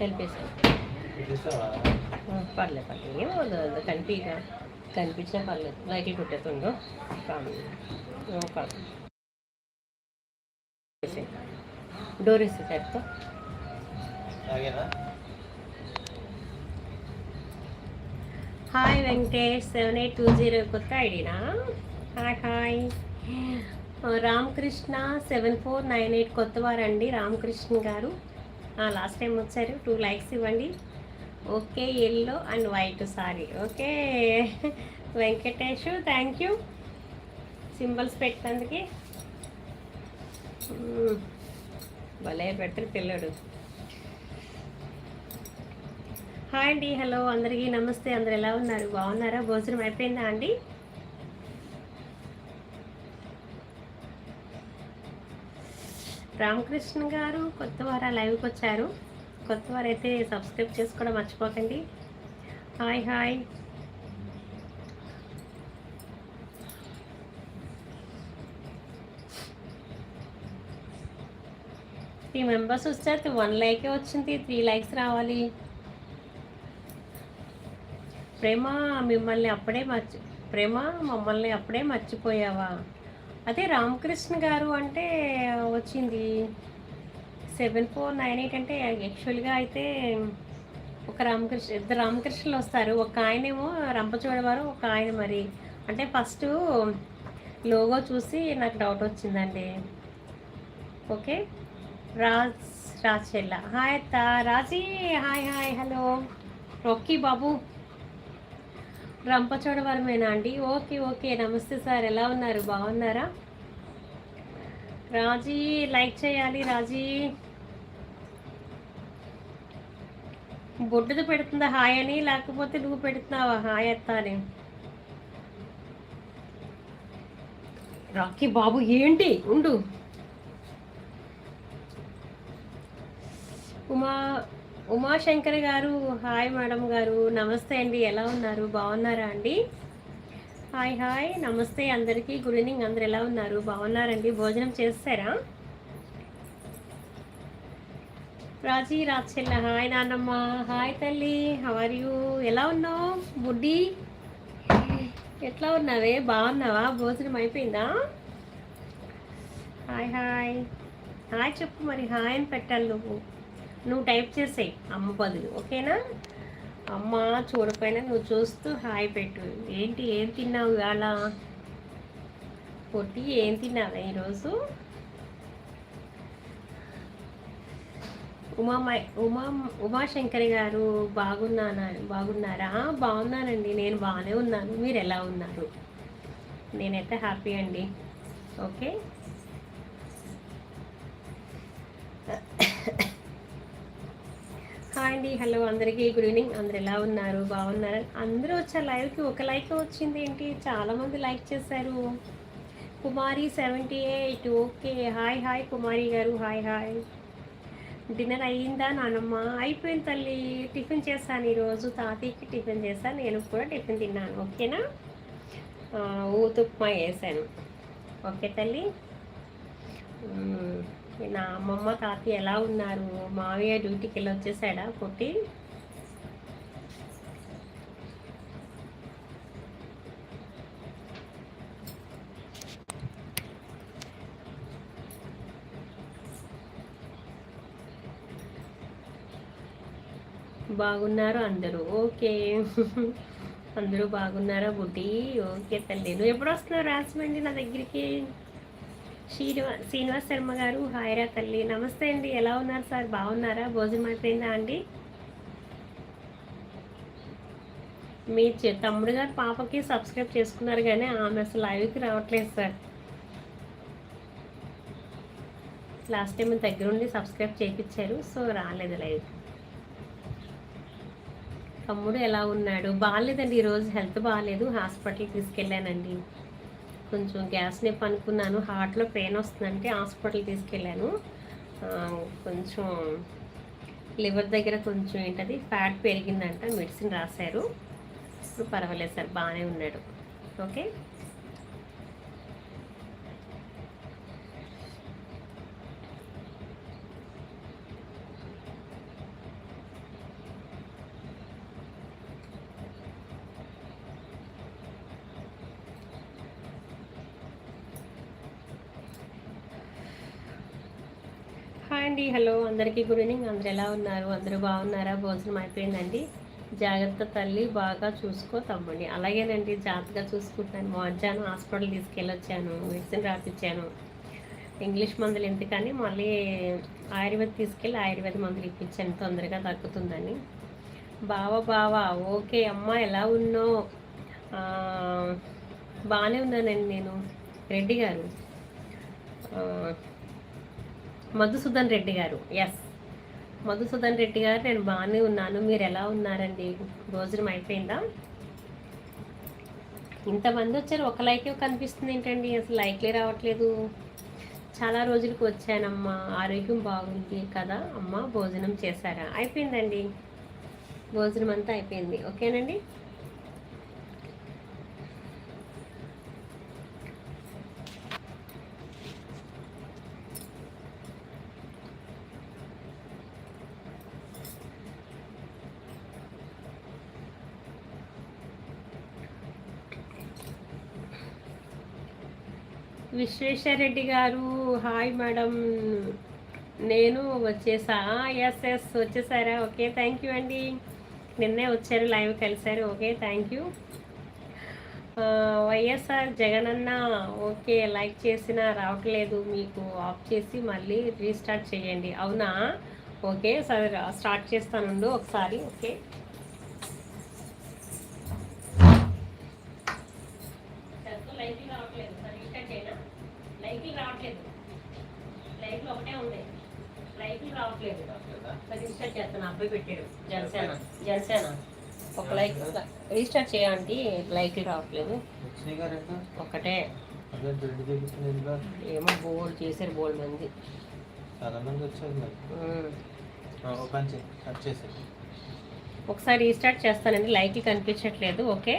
కలిపేసాను పర్లేదు పర్లేదు. ఏం వద్దు వద్దు కనిపించగా కనిపించినా పర్లేదు. లైట్లు వేసేయ్. డోర్ వేసే చేత్తో hi Venkatesh seven eight two zero కొత్త ఐడినా? Hi hi. Ramakrishna seven four nine eight కొత్త వారండి రామకృష్ణ గారు. లాస్ట్ టైం వచ్చారు. టూ లైక్స్ ఇవ్వండి. Okay yellow and white sorry okay Venkatesh thank you symbols పెట్టినందుకు. భలే పెడతారు పిల్లడు. హాయ్ అండి హలో అందరికీ నమస్తే. అందరు ఎలా ఉన్నారు? బాగున్నారా? భోజనం అయిపోయిందా అండి? రామకృష్ణ గారు కొత్త వార లైవ్కి వచ్చారు. కొత్త వారైతే సబ్స్క్రైబ్ చేసుకోవడం మర్చిపోకండి. Hi hi. త్రీ మెంబర్స్ వచ్చారు వన్ లైకే వచ్చింది త్రీ లైక్స్ రావాలి. ప్రేమ మిమ్మల్ని అప్పుడే మర్చి ప్రేమ మమ్మల్ని అప్పుడే మర్చిపోయావా? అదే రామకృష్ణ గారు అంటే వచ్చింది సెవెన్ ఫోర్ నైన్ ఎయిట్ అంటే యాక్చువల్గా అయితే ఒక రామకృష్ణ ఇద్దరు రామకృష్ణులు వస్తారు. ఒక ఆయనేమో రంపచోడవారు ఒక ఆయన మరి. అంటే ఫస్ట్ లోగో చూసి నాకు డౌట్ వచ్చిందండి. ఓకే రాజ్ రాజ్ చెల్ల హాయ్ అత్త. Raji hi hi hello Rocky బాబు. రంపచోడవరమేనా అండి? ఓకే ఓకే నమస్తే సార్. ఎలా ఉన్నారు? బాగున్నారా? రాజీ లైక్ చేయాలి రాజీ. బొడ్డుతో పెడుతుందా హాయ్ అని లేకపోతే నువ్వు పెడుతున్నావా హాయ్ అత్త అని? రాకీ బాబు ఏంటి? ఉండు. ఉమా ఉమాశంకర్ గారు హాయ్ మేడం గారు నమస్తే అండి. ఎలా ఉన్నారు? బాగున్నారా అండి? హాయ్ హాయ్ నమస్తే అందరికీ. గుడ్ ఈవినింగ్ అందరు ఎలా ఉన్నారు? బాగున్నారండి? భోజనం చేస్తారా? రాజీ రాచెల్ల హాయ్ నాన్నమ్మ. హాయ్ తల్లి హవర్ యూ ఎలా ఉన్నావు? బుడ్డి? ఎట్లా ఉన్నావే? బాగున్నావా? భోజనం అయిపోయిందా? Hi hi. హాయ్ చెప్పు మరి హాయ్ అని పెట్టాలి నువ్వు. నువ్వు టైప్ చేసేయి అమ్మ బదులు ఓకేనా? అమ్మ చూడకపోయినా నువ్వు చూస్తూ హాయ్ పెట్టు. ఏంటి ఏం తిన్నావు ఇవాళ? పొట్టి ఏం తిన్నావా ఈరోజు? ఉమా ఉమా ఉమాశంకరి గారు బాగున్నానా బాగున్నారా? బాగున్నానండి. నేను బాగానే ఉన్నాను. మీరు ఎలా ఉన్నారు? నేనైతే హ్యాపీ అండి. ఓకే? హాయ్ అండి హలో అందరికీ గుడ్ ఈవినింగ్. అందరు ఎలా ఉన్నారు? బాగున్నారు? అందరూ వచ్చారు లైవ్కి ఒక లైక్ వచ్చింది ఏంటి? చాలామంది లైక్ చేశారు. Kumari seventy eight okay. Hi hi Kumari గారు హాయ్ హాయ్. డిన్నర్ అయ్యిందా నానమ్మ? అయిపోయింది తల్లి. టిఫిన్ చేస్తాను ఈరోజు. తాతయ్యకి టిఫిన్ చేస్తాను నేను కూడా టిఫిన్ తిన్నాను. ఓకేనా? ఊతుప్మా వేసాను ఓకే తల్లి? నా అమ్మమ్మ తాతయ్య ఎలా ఉన్నారు? మావయ్య డ్యూటీకి వెళ్ళి వచ్చేసాడా పుట్టి? బాగున్నారు అందరూ? ఓకే. అందరూ బాగున్నారా బుడ్డి ఓకే తల్లి. నువ్వు ఎప్పుడు వస్తున్నావు రాజమండ్రి నా దగ్గరికి? శ్రీనివా శ్రీనివాస్ శర్మ గారు హాయిరా తల్లి. నమస్తే అండి. ఎలా ఉన్నారు సార్? బాగున్నారా? భోజనం అయిపోయిందా అండి? మీ తమ్ముడు గారు పాపకి సబ్స్క్రైబ్ చేసుకున్నారు కానీ ఆమె అసలు లైవ్కి రావట్లేదు సార్. లాస్ట్ టైం దగ్గరుండి సబ్స్క్రైబ్ చేయించారు సో రాలేదు లైవ్ తమ్ముడు ఎలా ఉన్నాడు? బాగాలేదండి. ఈరోజు హెల్త్ బాగాలేదు. హాస్పిటల్కి తీసుకెళ్ళానండి. కొంచెం గ్యాస్ నొప్పి అనుకున్నాను హార్ట్లో పెయిన్ వస్తుందంటే హాస్పిటల్ తీసుకెళ్ళాను. కొంచెం లివర్ దగ్గర కొంచెం ఏంటది ఫ్యాట్ పెరిగిందంట మెడిసిన్ రాశారు. ఇప్పుడు పర్వాలేదు సార్ బాగానే ఉన్నాడు. ఓకే? అండి. హలో అందరికీ గుడ్ ఈవినింగ్. అందరు ఎలా ఉన్నారు? అందరూ బాగున్నారా? భోజనం అయిపోయిందండి. జాగ్రత్త తల్లి బాగా చూసుకో తమ్ముడిని. అలాగేనండి జాగ్రత్తగా చూసుకుంటాను మధ్యాహ్నం హాస్పిటల్ తీసుకెళ్ళొచ్చాను. మెడిసిన్ రాసిచ్చాను ఇంగ్లీష్ మందులు ఎందుకని మళ్ళీ ఆయుర్వేద తీసుకెళ్ళి ఆయుర్వేద మందులు ఇప్పించాను. తొందరగా తగ్గుతుందని. బావ బావ ఓకే అమ్మ ఎలా ఉన్నో బాగానే ఉన్నానండి నేను. రెడ్డి గారు. మధుసూదన్ రెడ్డి గారు. ఎస్ మధుసూదన్ రెడ్డి గారు నేను బాగానే ఉన్నాను. మీరు ఎలా ఉన్నారండి? భోజనం అయిపోయిందా? ఇంతమంది వచ్చారు. ఒక లైకే కనిపిస్తుంది ఏంటండి? అసలు లైక్లే రావట్లేదు. చాలా రోజులకు వచ్చానమ్మా. ఆరోగ్యం బాగుంది కదా అమ్మ. భోజనం చేశారా? అయిపోయిందండి. భోజనం అంతా అయిపోయింది. ఓకేనండి? విశ్వేశ్వరరెడ్డి గారు హాయ్ మేడం. నేను వచ్చేసా. ఎస్ ఎస్ వచ్చేసారా? ఓకే థ్యాంక్ యూ అండి. నిన్నే వచ్చారు లైవ్ కలిసారు okay thank you YSR Jagananna okay like చేసినా రావట్లేదు. మీకు ఆఫ్ చేసి మళ్ళీ రీస్టార్ట్ చేయండి. అవునా? ఓకే సరే స్టార్ట్ చేస్తానుండు ఒకసారి ఓకే. లైక్ రావట్లేదు సార్ రీస్టార్ట్ చేయనా లైట్లు రావట్లేదు. ఒకటే ఉంది. రావట్లేదు. మరి రీస్టార్ట్ చేస్తాను అబ్బాయి పెట్టాడు. జనసేన జనసేన. ఒక లైక్ రీస్టార్ట్ చేయండి లైట్లు రావట్లేదు. ఇందులో. ఏమో బోల్డ్ చేశారు బోల్డ్ మంది. చాలా మంది వచ్చారు ఒకసారి రీస్టార్ట్ చేస్తానండి. లైట్లు కనిపించట్లేదు. ఓకే?